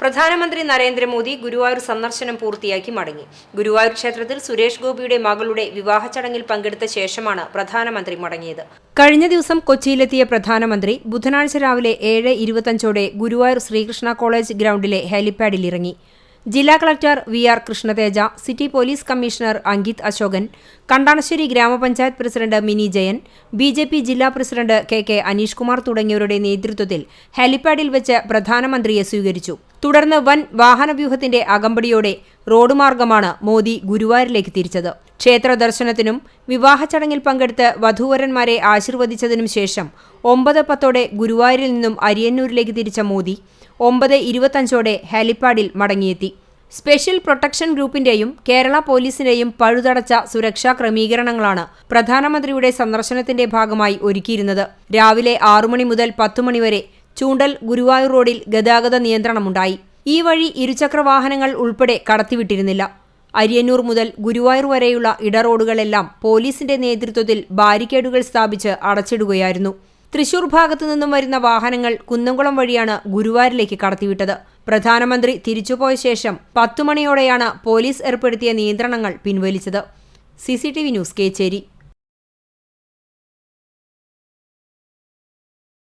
പ്രധാനമന്ത്രി നരേന്ദ്രമോദി ഗുരുവായൂർ സന്ദർശനം പൂർത്തിയാക്കി മടങ്ങി. ഗുരുവായൂർ ക്ഷേത്രത്തിൽ സുരേഷ് ഗോപിയുടെ മകളുടെ വിവാഹ ചടങ്ങിൽ പങ്കെടുത്ത ശേഷമാണ് പ്രധാനമന്ത്രി മടങ്ങിയത്. കഴിഞ്ഞ ദിവസം കൊച്ചിയിലെത്തിയ പ്രധാനമന്ത്രി ബുധനാഴ്ച രാവിലെ ഏഴ് ഇരുപത്തഞ്ചോടെ ഗുരുവായൂർ ശ്രീകൃഷ്ണ കോളേജ് ഗ്രൗണ്ടിലെ ഹെലിപ്പാഡിൽ ഇറങ്ങി. ജില്ലാ collector V R Krishnateja city police commissioner Ankit Ashokan Kandanassery ഗ്രാമപഞ്ചായത്ത് president Mini Jayan B J P ജില്ലാ president K K Aneesh Kumar തുടങ്ങിയവരുടെ നേതൃത്വത്തിൽ ഹെലിപ്പാഡിൽ വെച്ച് പ്രധാനമന്ത്രിയെ സ്വീകരിച്ചു. തുടർന്ന് വൻ വാഹനവ്യൂഹത്തിന്റെ അകമ്പടിയോടെ റോഡ് മാർഗമാണ് മോദി ഗുരുവായൂരിലേക്ക് തിരിച്ചത്. ക്ഷേത്ര ദർശനത്തിനും വിവാഹ ചടങ്ങിൽ പങ്കെടുത്ത് വധൂവരന്മാരെ ആശീർവദിച്ചതിനും ശേഷം ഒമ്പത് പത്തോടെ ഗുരുവായൂരിൽ നിന്നും അരിയന്നൂരിലേക്ക് തിരിച്ച മോദി ഒമ്പത് ഇരുപത്തഞ്ചോടെ ഹെലിപ്പാഡിൽ മടങ്ങിയെത്തി. സ്പെഷ്യൽ പ്രൊട്ടക്ഷൻ ഗ്രൂപ്പിന്റെയും കേരള പോലീസിന്റെയും പഴുതടച്ച സുരക്ഷാ ക്രമീകരണങ്ങളാണ് പ്രധാനമന്ത്രിയുടെ സന്ദർശനത്തിന്റെ ഭാഗമായി ഒരുക്കിയിരുന്നത്. രാവിലെ ആറുമണി മുതൽ പത്തു മണിവരെ ചൂണ്ടൽ ഗുരുവായൂർ റോഡിൽ ഗതാഗത നിയന്ത്രണമുണ്ടായി. ഈ വഴി ഇരുചക്ര വാഹനങ്ങൾ ഉൾപ്പെടെ കടത്തിവിട്ടിരുന്നില്ല. അരിയന്നൂർ മുതൽ ഗുരുവായൂർ വരെയുള്ള ഇടറോഡുകളെല്ലാം പോലീസിന്റെ നേതൃത്വത്തിൽ ബാരിക്കേഡുകൾ സ്ഥാപിച്ച് അടച്ചിടുകയായിരുന്നു. തൃശൂർ ഭാഗത്തു നിന്നും വരുന്ന വാഹനങ്ങൾ കുന്നംകുളം വഴിയാണ് ഗുരുവായൂരിലേക്ക് കടത്തിവിട്ടത്. പ്രധാനമന്ത്രി തിരിച്ചുപോയ ശേഷം പത്തു മണിയോടെയാണ് പോലീസ് ഏർപ്പെടുത്തിയ നിയന്ത്രണങ്ങൾ പിൻവലിച്ചത്. CCTV news Kechery.